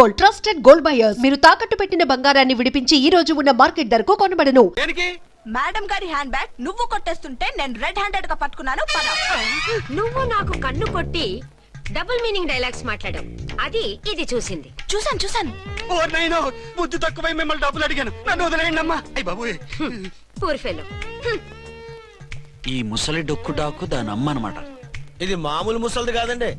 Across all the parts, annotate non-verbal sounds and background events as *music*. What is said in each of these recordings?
Gold trusted gold buyers. మీరు తాకట్టు పెట్టిన బంగారాన్ని విడిపించి ఈ రోజు ఉన్న మార్కెట్ ధరకు కొనబడను. మేడం గారి హ్యాండ్ బ్యాగ్ నువ్వు కొట్టేస్తుంటే నేను రెడ్ హ్యాండెడ్గా పట్టుకున్నాను పద. నువ్వు నాకు కన్ను కొట్టి డబుల్ మీనింగ్ డైలాగ్స్ మాట్లాడావు. అది ఇది చూసింది. చూసాను చూసాను ఓ నైనో బుద్ధి తక్కువై మిమ్మల్ని డబ్బులు అడిగాను. నన్ను వదిలేయండి అమ్మా అయ్యి బాబు పూర్ ఫెలో. ఈ ముసలి డొక్కు డాకు దాని అమ్మ అనమాట ఇది మామూలు ముసలిది కాదండి.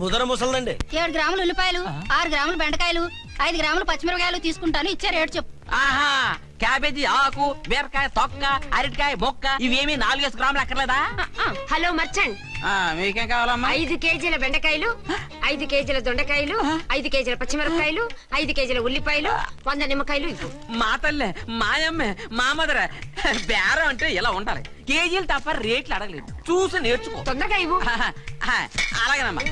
ముదర ముసలిదండి. ఏడు గ్రాములు ఉల్లిపాయలు ఆరు గ్రాములు బెండకాయలు ఐదు గ్రాములు పచ్చిమిరపకాయలు తీసుకుంటాను. ఇచ్చే రేటు చెప్పు. ఆహా క్యాబేజీ ఆకు బీరకాయ తొక్క అరటికాయ బొక్క ఇవేమి నాలుగేసి గ్రాములు అక్కర్లేదా? Hello merchant. మీకేం కావాలమ్మా? ఐదు కేజీల బెండకాయలు ఐదు కేజీల దొండకాయలు ఐదు కేజీల పచ్చిమిరపకాయలు ఐదు కేజీల ఉల్లిపాయలు వంద నిమ్మకాయలు ఇవ్వు. మా తల్లే మాయమ్మే మా మదర. బేరం అంటే ఇలా ఉండాలి. కేజీలు తప్ప రేట్లు అడగలేదు. చూసి నేర్చుకో. తొందరగా ఇవ్వు. అలాగేనమ్మా.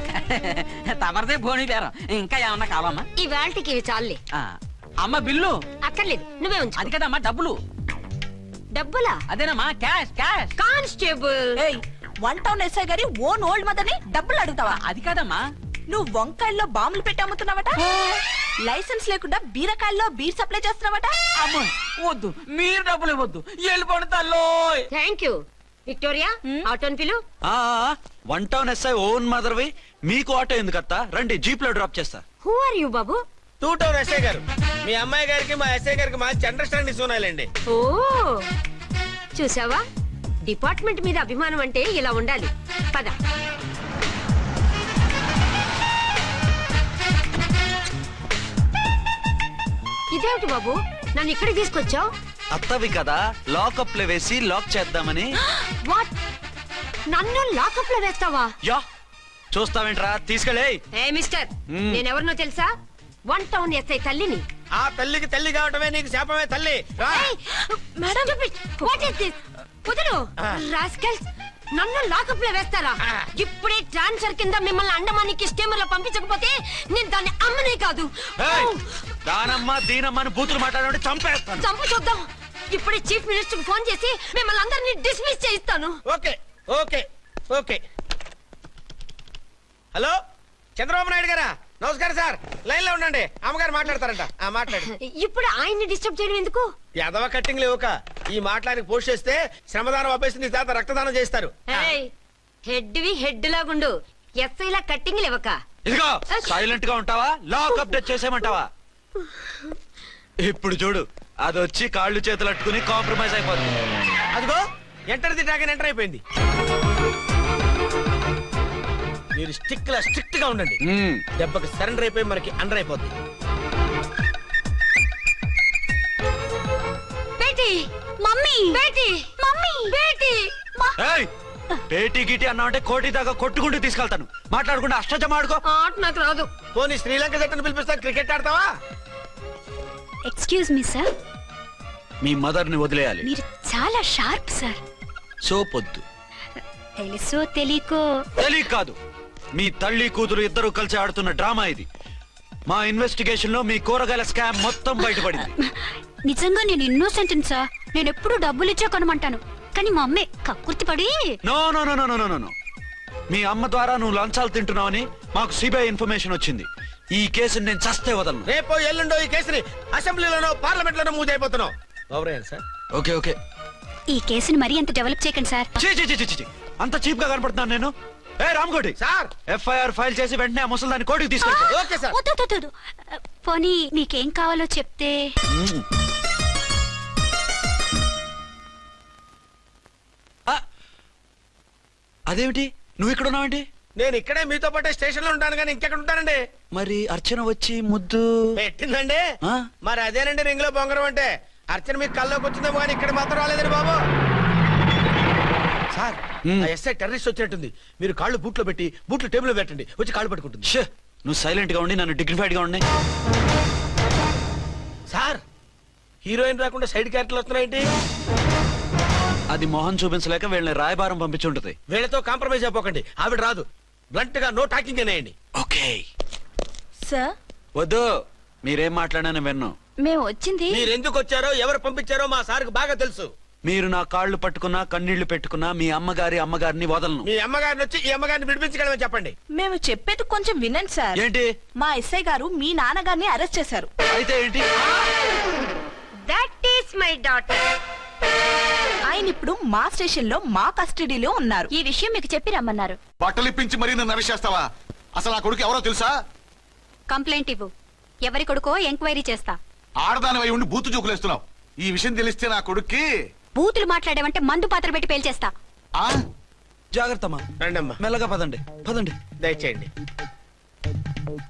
తమరిదే భోని బేరం. ఇంకా ఏమన్నా కావాలమ్మా? ఈ వేల్టికి ఇవి చాలులే. ఆ, అమ్మ బిల్లు. అక్కర్లేదు నువ్వే ఉంచు. అది కదమ్మా డబ్బులు. డబ్బులా? అదేనమ్మా క్యాష్ క్యాష్. కానిస్టేబుల్. ఏయ్ వన్ టౌన్ ఎస్ఐ గారి ఓన్ ఓల్డ్ మదర్ని డబ్బులు అడుగుతావా? అది కాదమ్మా. నువ్వు వంకాయల్లో బాంబులు పెట్టి అమ్ముతున్నావట? లైసెన్స్ లేకుండా బీరకాయల్లో బీర్ సప్లై చేస్తున్నావట? అమ్మో వద్దు. మీరు డబ్బులు ఇవ్వద్దు. వెళ్ళిపోండి తల్లోయ్. థ్యాంక్ యూ విక్టోరియా ఆటోన్ పిలు ఆ వన్ టౌన్ ఎస్ఐ ఓన్ మదర్వి మీకు ఆటో ఎందుకు అత్త? రండి జీప్లో డ్రాప్ చేస్తా హూ ఆర్ యూ బాబు టూ టౌన్ ఎస్ఐ గారు. మీ అమ్మాయి గారికి మా ఎస్ఐ గారికి మంచి అండర్స్టాండింగ్ ఉన్నాయండి ఓ చూసావా? డిపార్ట్మెంట్ మీద అభిమానం అంటే ఇలా ఉండాలి. పద. ఇదేమిటి బాబు? నన్ను ఇక్కడికి తీసుకొచ్చావు? అత్తవి కదా లాకప్లో వేసి లాక్ చేద్దామని. *gasps* వాట్? నన్ను లాకప్లో వేస్తావా? యా చూస్తావేంట్రా? తీసుకెళ్ళే. ఏ మిస్టర్. నేనెవరినో తెలుసా? వన్ టౌన్ ఎస్ఐ తల్లిని. ఆ తల్లికి తల్లి కావటమే నీకు శాపమే తల్లి. మేడం వాట్ ఇస్ దిస్ కుదురు రాస్కల్స్ నన్ను లాకప్లో వేస్తారా ఇప్పుడే ట్రాన్స్ఫర్ కింద మిమ్మల్ని అండమానికి స్టీమర్లో పంపించకపోతే నేను దాన్ని అమ్మనే కాదు. దానమ్మ దీనమ్మ అని బూతులు మాట్లాడే చంపేస్తాను. చంపు చూద్దాం. ఇప్పుడే చీఫ్ మినిస్టర్ ఫోన్ చేసి మిమ్మల్ని అందరినీ డిస్మిస్ చేయిస్తాను. Okay okay okay. Hello Chandrababu Naidu గారా? నమస్కారం సార్. లైన్లో ఉండండి. అమ్మగారు మాట్లాడతారంట. ఆ మాట్లాడి ఇప్పుడు ఆయన్ని డిస్టర్బ్ చేయడం ఎందుకు? ఎదవ కట్టింగ్ లేవుక. ఈ మాట్లాడికి పోస్ట్ చేస్తే శ్రమదానం అభ్యసి నీ తాత రక్తదానం చేస్తారు హెడ్ వి హెడ్ లాగుండు ఎస్ఐ లా కట్టింగ్ లేవక. ఇదిగో సైలెంట్గా ఉంటావా? లాక్ అప్డేట్ చేసేమంటావా ఇప్పుడు చూడు అది వచ్చి కాళ్ళు చేతులు అట్టుకుని కాంప్రమైజ్ అయిపోతుంది. అదిగో ఎంటర్ ది డ్రాగన్ ఎంటర్ అయిపోయింది. మీరు స్టిక్ లా స్ట్రిక్ట్గా ఉండండి. దెబ్బకి సరెండర్ అయిపోయి మనకి అండర్ అయిపోద్ది. బేటీ మమ్మీ బేటీ మమ్మీ బేటీ ఏయ్! పేటీ గిటి అన్నావంటే కోటి దాకా కొట్టుకుంటూ తీసుకెళ్తాను. మాట్లాడకుండా అష్టజమ ఆడుకో. ఆట నాకు రాదు. పోనీ శ్రీలంక జట్టును పిలిపిస్తా క్రికెట్ ఆడతావా? ఎక్స్క్యూజ్ మీ సార్ మీ మదర్ని వదిలేయాలి. మీరు చాలా షార్ప్ సార్ సోపొద్దు తెలుసో తెలియకో తెలియ కాదు. మీ తల్లి కూతురు ఇద్దరు కలిసి ఆడుతున్న డ్రామా ఇది. మా ఇన్వెస్టిగేషన్లో మీ కూరగాయల స్కామ్ మొత్తం బయటపడింది. నిజంగా నేను ఇన్నోసెంట్ సార్ నేను ఎప్పుడు డబ్బులు ఇచ్చా కొనమంటాను. కానీ మా అమ్మే కక్కుర్తి పడి no no no no no no no. మీ అమ్మ ద్వారా నువ్వు లంచాలు తింటున్నావని మాకు సిబిఐ ఇన్ఫర్మేషన్ వచ్చింది. ఈ కేసుని నేను చస్తే వదలను. రేపో ఎల్లుండో ఈ కేసుని అసెంబ్లీలోనో పార్లమెంట్ లోనో మూజ్ అయిపోతున్నావు సార్. Okay okay. ఈ కేసుని మరీ అంత డెవలప్ చేయకండి సార్. చీ చీ చీ, చీ చీ, చీ. అంత చీప్గా కనపడుతున్నాను నేను. ఏ రామ్కోటి సార్. ఎఫ్ఐఆర్ ఫైల్ చేసి వెంటనే ఆ ముసలిదాన్ని తీసుకెళ్ళి ఓకే సార్. పోనీ మీకేం కావాలో చెప్తే. అదేమిటి? నువ్వు ఇక్కడ ఉన్నావేంటి? నేను ఇక్కడే మీతో పాటే స్టేషన్లో ఉంటాను కానీ ఇంకెక్కడ ఉంటానండి? మరి అర్చన వచ్చి ముద్దు పెట్టిందండి. ఆ? మరి అదేనండి రింగ్లో బొంగరం అంటే? అర్చన మీకు కల్లోకి వచ్చిందేమో కానీ ఇక్కడ మాత్రం రాలేదండి బాబు. సార్ మ్మ్. ఆ ఎస్ఐ టెర్రరిస్ట్ వచ్చినట్టుంది. మీరు కాళ్ళు బూట్లో పెట్టి బూట్లు టేబుల్లో పెట్టండి. వచ్చి కాళ్ళు పట్టుకుంటుంది. షే నువ్వు సైలెంట్గా ఉండి నన్ను డిగ్నిఫైడ్గా ఉండి. సార్ హీరోయిన్ రాకుండా సైడ్ క్యారెక్టర్లు వస్తున్నాయేంటి అది మొహం చూపించలేక వీళ్ళని రాయబారం పంపించి ఉంటది. వీళ్ళతో కాంప్రమైజ్ అయిపోకండి. ఆవిడ రాదు. బ్లంట్గా నో టాకింగ్ అనేయండి. ఓకే. సార్? వద్దు. మీరేం మాట్లాడాను విన్ను. మేము వచ్చింది మీరు ఎందుకు వచ్చారో ఎవరు పంపించారో మా సార్కి బాగా తెలుసు. మీరు నా కాళ్ళు పట్టుకున్నా కన్నీళ్ళు పెట్టుకున్నా మీ అమ్మగారి అమ్మగారిని వదలను. మీ అమ్మగారిని వచ్చి ఈ అమ్మగారిని విడిపించగలమని చెప్పండి. మేము చెప్పేది కొంచెం వినండి సార్. ఏంటి? మా ఎస్ఐ గారు మీ నాన్నగారిని అరెస్ట్ చేశారు. అయితే ఏంటి? దట్ ఈస్ మై డాటర్ ఆయన ఇప్పుడు మా స్టేషన్లో మా కస్టడీలో ఉన్నారు. ఈ విషయం మీకు చెప్పి రమ్మన్నారు. బట్టలు ఇప్పించి మరీ నన్ను అరెస్ట్ చేస్తావా? అసలు ఆ కొడుకు ఎవరో తెలుసా? కంప్లైంట్ ఇవ్వు. ఎవరి కొడుకో ఎంక్వైరీ చేస్తా. ఆడదాని అయి ఉండి బూతు చూకులేస్తున్నావు. ఈ విషయం తెలిస్తే నా కొడుక్కి బూతులు మాట్లాడేవంటే మందు పాత్ర పెట్టి పేల్చేస్తా. ఆ? జాగ్రత్త అమ్మా రండమ్మా. మెల్లగా పదండి. పదండి. దయచేయండి.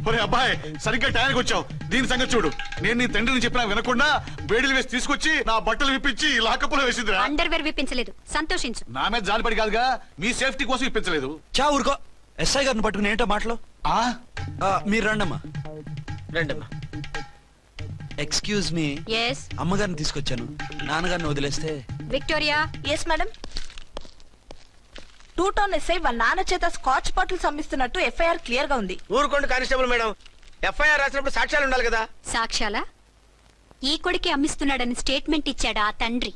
ఒరే అబ్బాయి సరిగ్గా టయానికి వచ్చావు. దీని సంగతి చూడు. నేను నీ తండ్రిని చెప్పినా వినకుండా వేడిలు వేసి తీసుకొచ్చి నా బట్టలు విప్పించి లాకప్పులో వేసిందిరా. అండర్వేర్ విప్పించలేదు. సంతోషించు. నా మీద జాలిపడి కాదుగా మీ సేఫ్టీ కోసం ఇప్పించలేదు చా ఊరుకో. ఎస్ఐ గారిని పట్టుకుని ఏంటో మాటలు? ఆ? ఆ, మీరు రండమ్మా. రండమ్మా. ఎక్స్క్యూజ్ మీ ఎస్ అమ్మగారిని తీసుకొచ్చాను. నాన్నగారిని వదిలేస్తే. Victoria? Yes madam two town SI వాళ్ళ నాన్న చేత స్కాచ్ బాటిల్స్ అమ్మిస్తున్నట్టు ఎఫ్ఐఆర్ క్లియర్గా ఉంది. ఊరుకోండి కానిస్టేబుల్ మేడం. ఎఫ్ఐఆర్ రాసినప్పుడు సాక్ష్యాలు ఉండాలి కదా. సాక్ష్యాలా? ఈ కొడుకే అమ్మిస్తున్నాడని స్టేట్మెంట్ ఇచ్చాడా ఆ తండ్రి.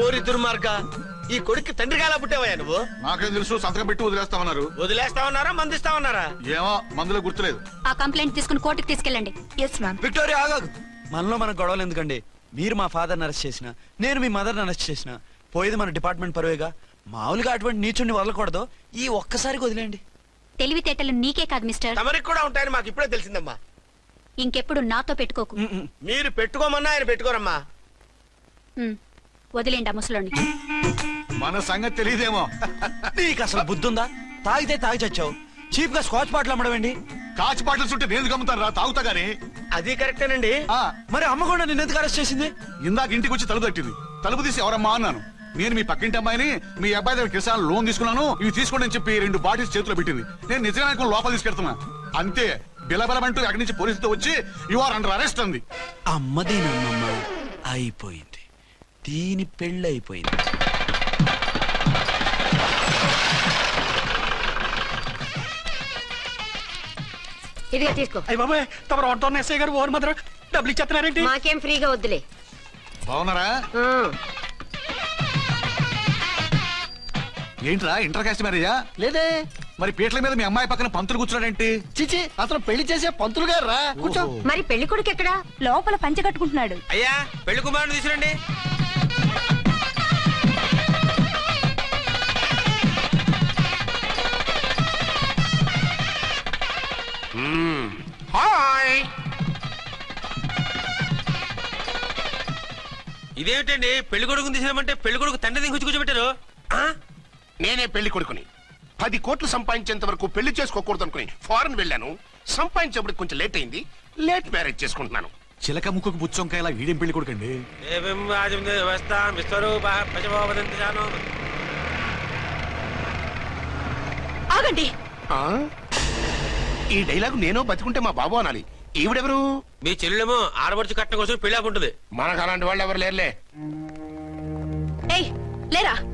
ఓరి దుర్మార్గ ఈ కొడుక్కి తండ్రి కాలా పుట్టావయ్యా నువ్వు? నాకేం తెలుసు సంతకం పెట్టి వదిలేస్తామన్నారు. వదిలేస్తావన్నారా మందిస్తావన్నారా ఏమో మందులో గుర్తులేదు. ఆ కంప్లైంట్ తీసుకుని కోర్టుకు తీసుకెళ్ళండి. ఎస్ మ్యామ్ విక్టోరియా ఆగాగు. మనలో మన గొడవలు ఎందుకండి? మీరు మా ఫాదర్ని అరెస్ట్ చేసిన నేను మీ మదర్ని అరెస్ట్ చేసిన పోయేది మన డిపార్ట్మెంట్ పరువేగా? మామూలుగా అటువంటి నీచుని వదలకూడదు. ఈ ఒక్కసారికి వదిలేండి తెలివితేటలు నీకే కాదు మిస్టర్. తమరికి కూడా ఉంటాయని మాకు ఇప్పుడే తెలిసిందమ్మా. ఇంకెప్పుడు నాతో పెట్టుకోకు. మీరు పెట్టుకోమన్నా ఆయన పెట్టుకోరమ్మా. ఉమ్, వదిలేండి ఆ ముసలోని. మన సంగతి తెలియదేమో. నీకు అసలు బుద్ధి ఉందా తాగితే తాగి చచ్చావు. చీప్గా స్కాచ్ బాటిల్ అమ్మడమేంటి? కాచి బాటలు చుట్టూ నేను గమ్ముతాను రా? తాగుతా గానీ. అది కరెక్టేనండి. ఆ, మరి అమ్మ కూడా నిన్ను ఎందుకు అరెస్ట్ చేసింది? ఇందాక ఇంటికి వచ్చి తలుపు తట్టింది. తలుపు తీసి ఎవరమ్మా అన్నాను. నేను మీ పక్కింటి అమ్మాయిని మీ అబ్బాయి దగ్గర కిసాన్ లోన్ తీసుకున్నాను ఇవి తీసుకోండి అని చెప్పి రెండు బాటిల్స్ చేతిలో పెట్టింది. నేను నిజంగా అనుకుని లోపల తీసుకెళ్తున్నా. అంతే బిలబలమంటూ అక్కడి నుంచి పోలీసుతో వచ్చి యు ఆర్ అండర్ అరెస్ట్ అంది. అమ్మది అయిపోయింది. దీని పెళ్ళి అయిపోయింది. ఇదిగా తీసుకో. అయ్యి బాబాయ్ తమరు ఆటో ఎస్ఐ గారు ఓన్ మాత్రం డబ్బులు ఇచ్చేస్తున్నారేంటి? మాకేం ఫ్రీగా వద్దులే. బాగున్నారా? ఏంట్రా ఇంటర్ కాస్ట్ మ్యారేజా లేదే. మరి పీటల మీద మీ అమ్మాయి పక్కన పంతులు కూర్చున్నాడేంటి? చిచి అతను పెళ్ళి చేసే పంతులు గారు రా. కూర్చో. మరి పెళ్ళి కొడుకు ఎక్కడా? లోపల పంచె కట్టుకుంటున్నాడు. అయ్యా పెళ్ళి కుమారుని తీసుకురండి. హాయ్. ఇదేమిటండి? పెళ్ళి కొడుకుని తీసినామంటే పెళ్ళి కొడుకు తండ్రి దించి కూర్చోబెట్టారు. నేనే పెళ్ళి కొడుకుని. పది కోట్లు సంపాదించేంత వరకు పెళ్ళి చేసుకోకూడదు అనుకుని ఫారెన్ వెళ్ళాను. సంపాదించేప్పుడు కొంచెం లేట్ అయింది. లేట్ మ్యారేజ్ చేసుకుంటున్నాను. చిలక ముక్కుకు బుచ్చొంకాయ ఇలా వీడియం పెళ్ళి కొడుకండి? ఆగండి. ఆ? ఈ డైలాగ్ నేను బతికుంటే మా బాబు అనాలి. ఈవిడెవరు? మీ చెల్లెమో ఆడబడుచు కట్నం కోసం పెళ్ళి ఆకుంటుంది మనకు అలాంటి వాళ్ళు ఎవరు లేరులే. ఏయ్ లేరా?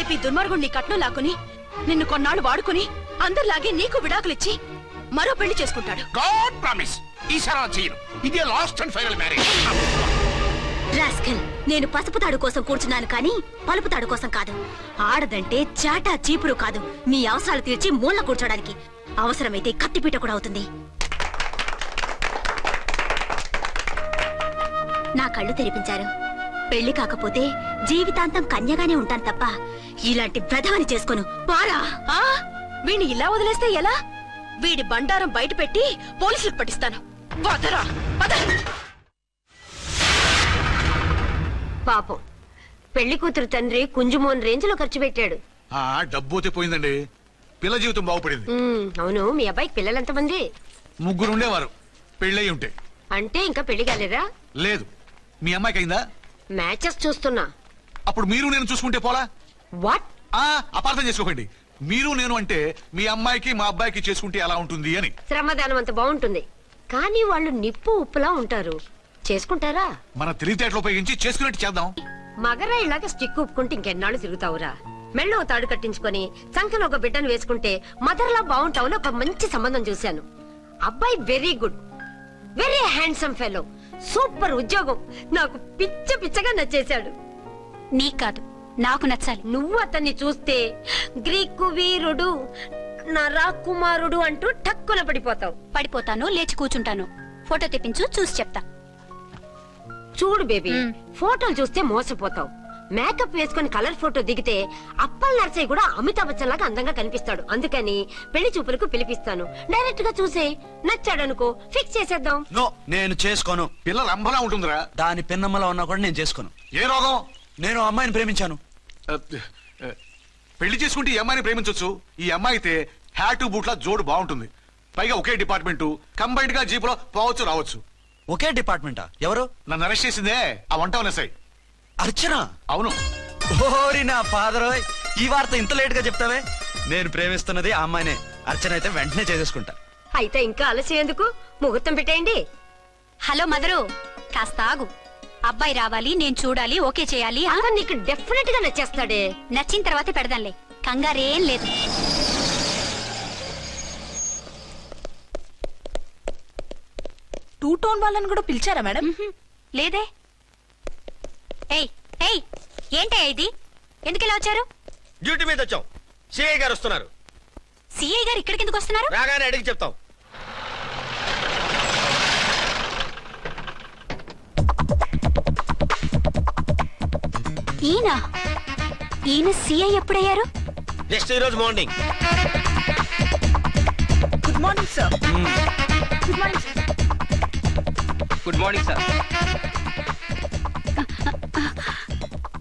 రేపు ఈ దుర్మార్గుడు నీ కట్నం లాక్కుని నిన్ను కొన్నాళ్ళు వాడుకుని అందరిలాగే నీకు విడాకులిచ్చి మరో పెళ్ళి చేసుకుంటాడు. God promise! ఈసారి అలా చేయను ఇదే last and final marriage. Rascal నేను పసుపు తాడు కోసం కూర్చున్నాను కానీ పలుపు తాడు కోసం కాదు. ఆడదంటే చాటా చీపురు కాదు. మీ అవసరాలు తీర్చి మూల కూర్చోడానికి అవసరమైతే కత్తిపీట కూడా అవుతుంది. నా కళ్ళు తెరిపించారు. పెళ్ళి కాకపోతే జీవితాంతం కన్యగానే ఉంటాను తప్ప ఇలాంటి వ్రధమని చేసుకోను. పారా. ఆ? వీణ్ణి ఇలా వదిలేస్తే ఎలా? వీడి బండారం బయట పెట్టి పోలీసులకు పట్టిస్తాను. వదరా పాపం. పెళ్ళి కూతురు తండ్రి కుంజుమోన్ రేంజ్లో ఖర్చు పెట్టాడు. ఆ డబ్బు పోయిందండి. పిల్ల జీవితం బాగుపడింది. అవును మీ అబ్బాయికి పిల్లలెంతమంది ముగ్గురు ఉండేవారు. పెళ్ళయి ఉంటే. అంటే ఇంకా పెళ్ళి కాలేదా? లేదు. మీ అమ్మాయికి అయిందా? మ్యాచెస్ చూస్తున్నా. అప్పుడు మీరు నేను చూసుకుంటే పోలా? వాట్ ఆ అపార్థం చేసుకోకండి. మీరు నేను అంటే మీ అమ్మాయికి మా అబ్బాయికి చేసుకుంటే ఎలా ఉంటుంది అని. శ్రమదానం అంత బాగుంటుంది. కానీ వాళ్ళు నిప్పు ఉప్పులా ఉంటారు. చేసుకుంటారా? మన తెలివితేటలు ఉపయోగించి చేసుకున్నట్టు చేద్దాం. మగరా ఇలాగ స్టిక్ ఉప్పుకుంటే ఇంకెన్నాళ్ళు తిరుగుతావురా. మెళ్ళో తాడు కట్టించుకొని సంఖ్యలో ఒక బిడ్డను వేసుకుంటే మదర్లా బాగుంటావుని ఒక మంచి సంబంధం చూశాను. అబ్బాయి very good very handsome fellow super ఉద్యోగం. నాకు పిచ్చ పిచ్చగా నచ్చేశాడు. నీకు కాదు నాకు నచ్చాలి. నువ్వు అతన్ని చూస్తే గ్రీకు వీరుడు నా రాకుమారుడు అంటూ టక్కున పడిపోతావు. పడిపోతాను లేచి కూర్చుంటాను. ఫోటో తెప్పించు చూసి చెప్తా. చూడు బేబీ ఫోటోలు చూస్తే మోసపోతావు. మేకప్ వేసుకొని కలర్ ఫోటో దిగితే అప్పల్ నర్సయ్య కూడా అమితాబ్ బచ్చన్ లాగా అందంగా కనిపిస్తాడు. అందుకని పెళ్ళి చూపులకు పిలిపిస్తాను. డైరెక్ట్గా చూసే నచ్చాడనుకో ఫిక్స్ చేసేద్దాం. నో నేను చేసుకోను. పిల్ల రంభలా ఉంటుందిరా. దాని పిన్నమ్మలా ఉన్నా కూడా నేను చేసుకోను. ఏ రోగం? నేను ఆ అమ్మాయిని ప్రేమించాను. పెళ్ళి చేసుకుంటే ఈ అమ్మాయిని ప్రేమించొచ్చు. ఈ అమ్మాయి అయితే హ్యాటు బూట్ల జోడు బాగుంటుంది. పైగా ఒకే డిపార్ట్మెంట్. కంబైన్డ్గా జీపులో పోవచ్చు రావచ్చు. ఒకే డిపార్ట్మెంటా? ఎవరు? నన్ను అరెస్ట్ చేసిందే ఆ వంట ఉన్నసాయి అర్చన? అవును. ఓరి నా ఫాదర్ ఈ వార్త ఇంత లేట్గా చెప్తావే? నేను ప్రేమిస్తున్నది ఆ అమ్మాయినే. అర్చన అయితే వెంటనే చేసేసుకుంటా. అయితే ఇంకా ఆలస్యం ఎందుకు ముహూర్తం పెట్టేయండి. హలో మదరు కాస్త ఆగు. అబ్బాయి రావాలి నేను చూడాలి ఓకే చేయాలి ఆ? అతను నీకు డెఫినెట్గా నచ్చేస్తాడే. నచ్చిన తర్వాతే పెడదాంలే. కంగారేం లేదు. టూ టోన్ వాళ్ళని కూడా పిలిచారా మేడం. లేదే. ఏయ్ ఏయ్ ఏంటే ఇది? ఎందుకెలా వచ్చారు? డ్యూటీ మీద వచ్చాం. సిఐ గారు వస్తున్నారు. సిఐ గారు ఇక్కడికి ఎందుకు వస్తున్నారు? రాగానే అడిగి చెప్తాం. ఈయన? ఈయన సిఐ ఎప్పుడయ్యారు? నెక్స్ట్ ఈ రోజు morning. Good morning sir good morning sir good morning sir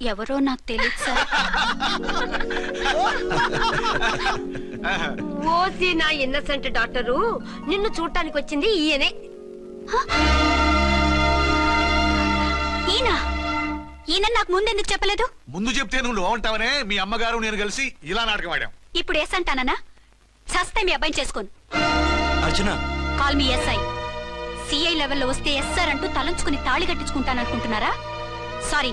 ఎవరో నాకు తెలియదు సార్. ఓసి నా ఇన్నసెంట్ డాక్టరు. నిన్ను చూడటానికి వచ్చింది ఈయనే. ఈయన? ఈయన నాకు ముందెందుకు చెప్పలేదు? ముందు చెప్తే నువ్వు బాగుంటావనే మీ అమ్మగారు నేను కలిసి ఇలా నాటకం ఆడాం. ఇప్పుడు ఎస్ అంటానా సస్తే మీ అబ్బాయిని చేసుకోను. అర్చన. కాల్ మీ ఎస్ఐ సిఐ లెవెల్లో వస్తే ఎస్ఆర్ అంటూ తలంచుకుని తాళి కట్టించుకుంటాననుకుంటున్నారా? సారీ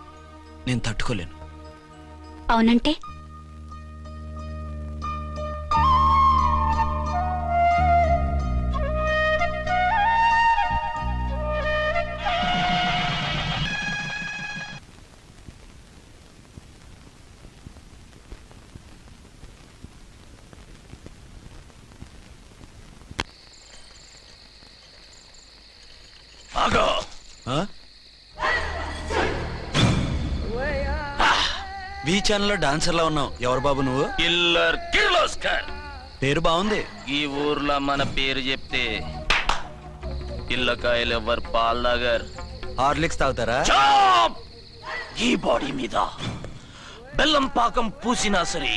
నేను తట్టుకోలేను. అవునంటే? ఛానల్లో డాన్సర్లా ఉన్నావు. ఎవరు బాబు నువ్వు? కిల్లర్ కిర్లోస్కర్. పేరు బాగుంది. ఈ ఊర్లో మన పేరు చెప్తే పిల్లకాయలు ఎవరు పాల్దాగర్ హార్లిక్స్ తాగుతారా? చాప్! ఈ బాడీ మీద బెల్లం పాకం పూసినా సరే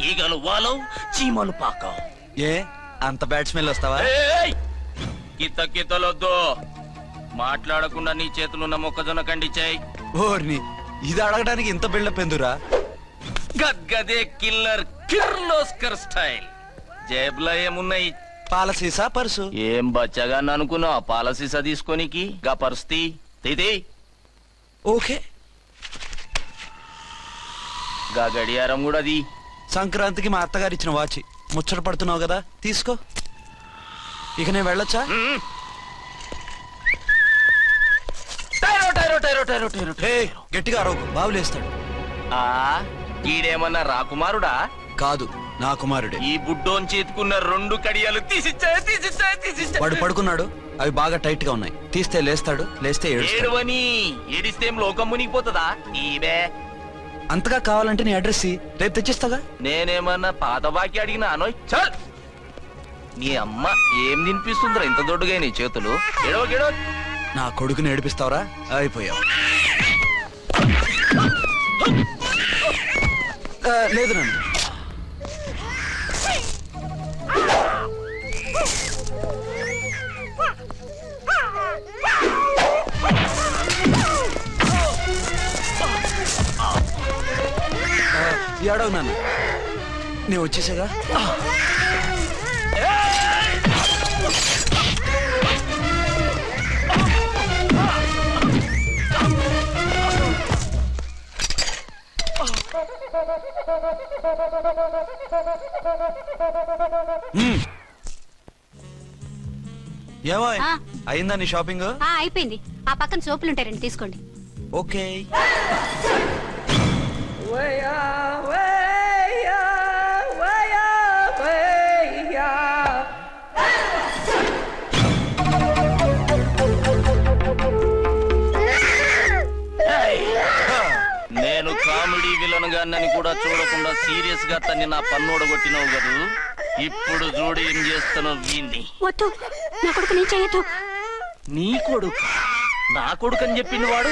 ఈగలు వాలవు చీమలు పాకం ఏ? అంత బ్యాడ్ స్మెల్ వస్తావా? ఏయ్! కిత కితలొద్దు. మాట్లాడకుండా నీ చేతులున్న మొక్కజొన్న కండిచాయి ఓర్ని ఇది అడగడానికి ఇంత బిల్డప్ ఎందురా గద్గదే కిల్లర్ కిర్లోస్కర్ స్టైల్. జేబులో ఏమున్నాయి? పాల సీసా పర్సు? ఏం బచ్చగా అనుకున్నావు? పాలసీసా తీసుకోనికి? గా తీది ఓకే. గా గడియారం కూడా అది సంక్రాంతికి మా అత్తగారు ఇచ్చిన వాచ్. ముచ్చట పడుతున్నావు కదా తీసుకో. ఇక నేను వెళ్ళొచ్చా? టైరో టైరో టైరో టైరో టైరో హే గట్టిగా అరవకు. బావులేస్తాడు. ఆ? ఈడేమన్నా రాకుమారుడా కాదు నా కుమారుడే. ఈ బుడ్డోన్ చేతుకున్న రెండు కడియాలు తీసిచ్చాయి తీసిచ్చాయి తీసిచ్చాయి వాడు పడుకున్నాడు అవి బాగా టైట్గా ఉన్నాయి. తీస్తే లేస్తాడు లేస్తే ఏడుస్తాడు. ఏడువని ఏడిస్తే ఏం లోకం మునిగిపోతుందా? ఈబే అంతగా కావాలంటే నీ అడ్రస్ ఇయ్యి. రేపు తెచ్చిస్తాగా? నేనేమన్నా పాత బాకి అడిగినా అనోయ్ చల్! నీ అమ్మ ఏం తినిపిస్తుందిరా ఇంత దొడ్డుగా నీ చేతులు? ఎడవ గెడవ నా కొడుకుని ఏడిపిస్తావరా? అయిపోయావు. లేదు నన్ను. ఏడవు నన్ను. నేను వచ్చేసాగా? ఏమో ఆ. అయిందా నీ షాపింగ్ ఆ అయిపోయింది. ఆ పక్కన సోపులు ఉంటాయి రండి తీసుకోండి. ఓకే గానని కూడా చూడకుండా సీరియస్గా తన్ని నా పన్నోడ కొట్టినావు కదూ. ఇప్పుడు చూడు ఏం చేస్తానో వీణ్ణి. వద్దు. నా కొడుకు నేను చేయొద్దు నీ కొడుకు? నా కొడుకు అని చెప్పింది వాడు?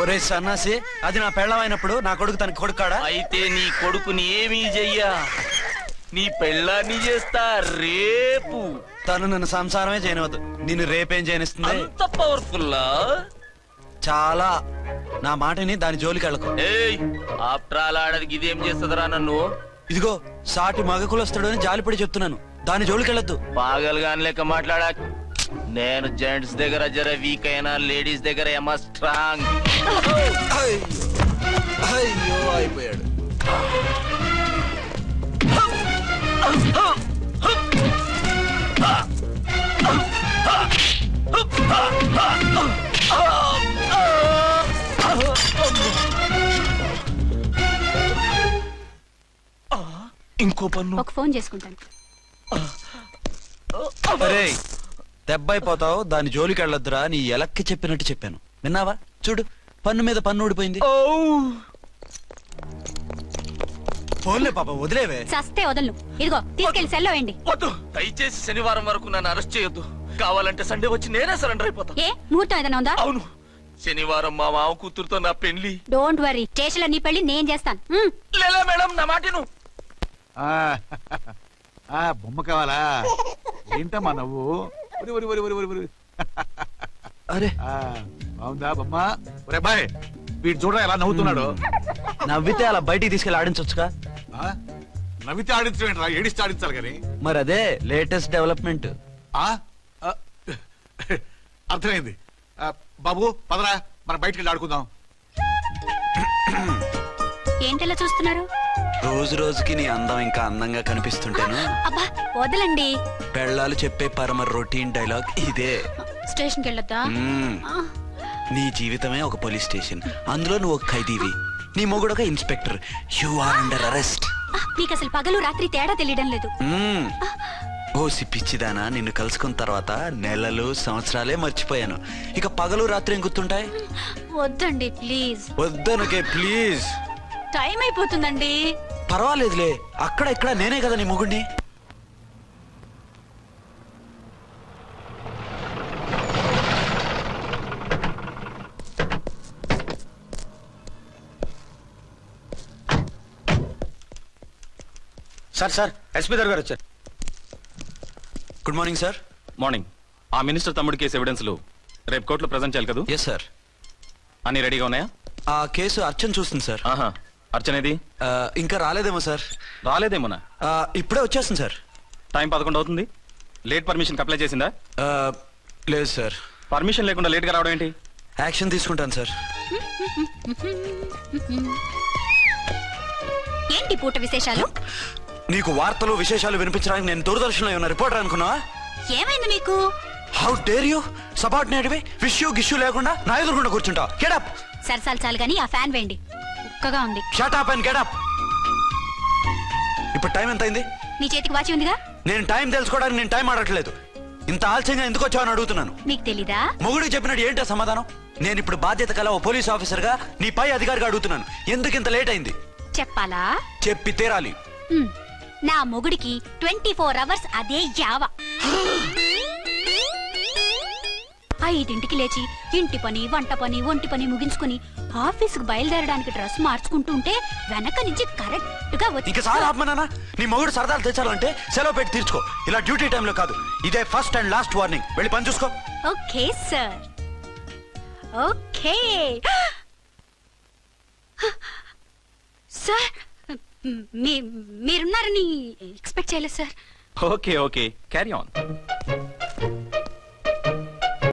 ఒరే సన్నాసి అది నా పెళ్ళమైనప్పుడు నా కొడుకు తన కొడుకాడా? అయితే నీ కొడుకుని ఏమీ చెయ్యా? నీ పెళ్ళాన్ని చేస్తా రేపు. తను నన్ను సంసారమే చేయనవద్దు నిన్ను రేపేం చేయనిస్తుంది? అంత పవర్ఫుల్లా? చాలా నా మాటని దాని జోలికి వెళ్ళకు ఏయ్ ఆఫ్టర్ ఆల్ ఆడదికి ఇదేం చేస్తుందిరా నన్ను ఇదిగో సాటి మగకులు వస్తాడు అని జాలిపడి చెప్తున్నాను దాని జోలికి వెళ్ళొద్దు పాగలుగాని లెక్క మాట్లాడా నేను జెంట్స్ దగ్గర జర వీక్ అయినా లేడీస్ దగ్గర ఏమో స్ట్రాంగ్ అయ్యో అయిపోయాడు ఇంకో పన్ను. ఒక ఫోన్ చేసుకుంటాను. అరే దెబ్బైపోతావు దాని జోలికి వెళ్ళొద్దురా నీ ఎలక్కి చెప్పినట్టు చెప్పాను. విన్నావా? చూడు పన్ను మీద పన్ను ఊడిపోయింది. ఫోన్లే పాప వదిలేవే. చస్తే వదలను. ఇదిగో తీసుకెళ్ళి సెల్లో వేయండి. వద్దు. దయచేసి శనివారం వరకు నన్ను అరెస్ట్ చేయొద్దు. కావాలంటే సండే వచ్చి నేనే సరెండర్ అయిపోతా. ఏ ముహూర్తం ఏదైనా ఉందా? అవును. శనివారం మా మామ కూతురుతో నా పెళ్ళి డోంట్ వరీ స్టేషన్ నీ పెళ్ళి నేను చేస్తాను. లేలా మేడం నా మాటను ఆ, ఆ, బొమ్మ కావాలా? ఏంటమ్మా నవ్వు? ఒరి, ఒరి, ఒరి, ఒరి, ఒరి, ఒరి. అరే. ఆ, బాగుందా బొమ్మ? ఒరే బాయ్ వీడు చూడరా ఎలా నవ్వుతున్నాడు? నవ్వితే అలా బయటికి తీసుకెళ్ళి ఆడించొచ్చుగా? ఆ? నవ్వితే ఆడించడం ఏంట్రా? ఏడిస్తే ఆడించాలి కానీ. మరి అదే లేటెస్ట్ డెవలప్మెంట్. ఆ? ఆ, అర్థమైంది. బాబు పదరా మనం బయటికి వెళ్ళి ఆడుకుందాం. ఏంటలా చూస్తున్నారు? రోజు రోజుకి నీ అందం ఇంకా అందంగా కనిపిస్తుంటేను. అబ్బా వదలండి. పెళ్ళాలు చెప్పే పరమ రొటీన్ డైలాగ్ ఇదే. స్టేషన్కి వెళ్ళొద్దా? మ్మ్. ఆ, నీ జీవితమే ఒక పోలీస్ స్టేషన్. అందులో నువ్వు ఒక ఖైదీవి. నీ మొగుడు ఒక inspector. You are under arrest ఆ, మీకు అసలు పగలు రాత్రి తేడా తెలియడం లేదు. ఓ సిప్పిచ్చిదానా నిన్ను కలుసుకున్న తర్వాత నెలలు సంవత్సరాలే మర్చిపోయాను. ఇక పగలు రాత్రి ఏం గుర్తుంటాయి? వద్దండి ప్లీజ్. వద్దనకే ప్లీజ్. టైం అయిపోతుందండి. పర్వాలేదులే అక్కడ ఇక్కడ నేనే కదా నీ మొగుడిని సార్ సార్ ఎస్పీ గారు వచ్చారు. గుడ్ మార్నింగ్ సార్ మార్నింగ్ ఆ మినిస్టర్ తమ్ముడి కేసు ఎవిడెన్స్లు రేపు కోర్టులో ప్రజెంట్ చేయాలి కదా? ఎస్ సార్ అన్ని రెడీగా ఉన్నాయా? ఆ కేసు అర్చన చూస్తుంది సార్ ఆహా. అర్చనేది? ఆ, ఇంకా రాలేదేమో సార్ రాలేదేమోనా? ఆ, ఇప్పుడే వచ్చేస్తుంది సార్ టైం పదకొండు అవుతుంది. లేట్ పర్మిషన్ అప్లై చేసిందా? ఆ, లేదు సార్ పర్మిషన్ లేకుండా లేట్గా రావడం ఏంటి? యాక్షన్ తీసుకుంటాను సార్ ఏంటి పూట విశేషాలు? నీకు వార్తలు విశేషాలు వినిపించడానికి నేను దూరదర్శన్లో ఉన్న రిపోర్టర్ అనుకున్నావా? ఏమైంది మీకు హౌ డేర్ యూ సబార్డినేట్వి విష్యూ గిష్యూ లేకుండా నా ఎదురుకుండా కూర్చుంటావు గెటప్ సరసాలు చాలు గాని ఆ ఫ్యాన్ వేయండి. ఉక్కగా ఉంది. Shut up and get up ఇప్పుడు టైం ఎంత అయింది నీ చేతికి వాచి ఉందిగా? నేను టైం తెలుసుకోవడానికి నేను టైం ఆడట్లేదు. ఇంత ఆలస్యంగా ఎందుకు వచ్చావని అడుగుతున్నాను. నీకు తెలీదా? మొగుడికి చెప్పినట్టు ఏంటో సమాధానం? నేను ఇప్పుడు బాధ్యత కల ఓ పోలీస్ ఆఫీసర్గా నీ పై అధికారిగా అడుగుతున్నాను. ఎందుకు ఇంత లేట్ అయింది? చెప్పాలా? చెప్పి తీరాలి. నా మొగుడికి ట్వంటీ ఫోర్ అవర్స్ అదే యావ. ఐదింటికి లేచి ఇంటి పని వంట పని ఒంటి పని ముగించుకుని ఆఫీసుకు బయలుదేరడానికి డ్రెస్ మార్చుకుంటూ ఉంటే వెనక నుంచి కరెక్ట్గా వచ్చి ఇంకా చాలా ఆత్మనానా నీ మొగుడు సరదాలు తెచ్చాలంటే సెలవు పెట్టి తీర్చుకో. ఇలా డ్యూటీ టైంలో కాదు. ఇదే ఫస్ట్ అండ్ లాస్ట్ వార్నింగ్. వెళ్ళి పని చూసుకో. Okay sir. ఓకే. *gasps* సార్ మీరున్నారని ఎక్స్పెక్ట్ చేయలేదు sir okay okay. Carry on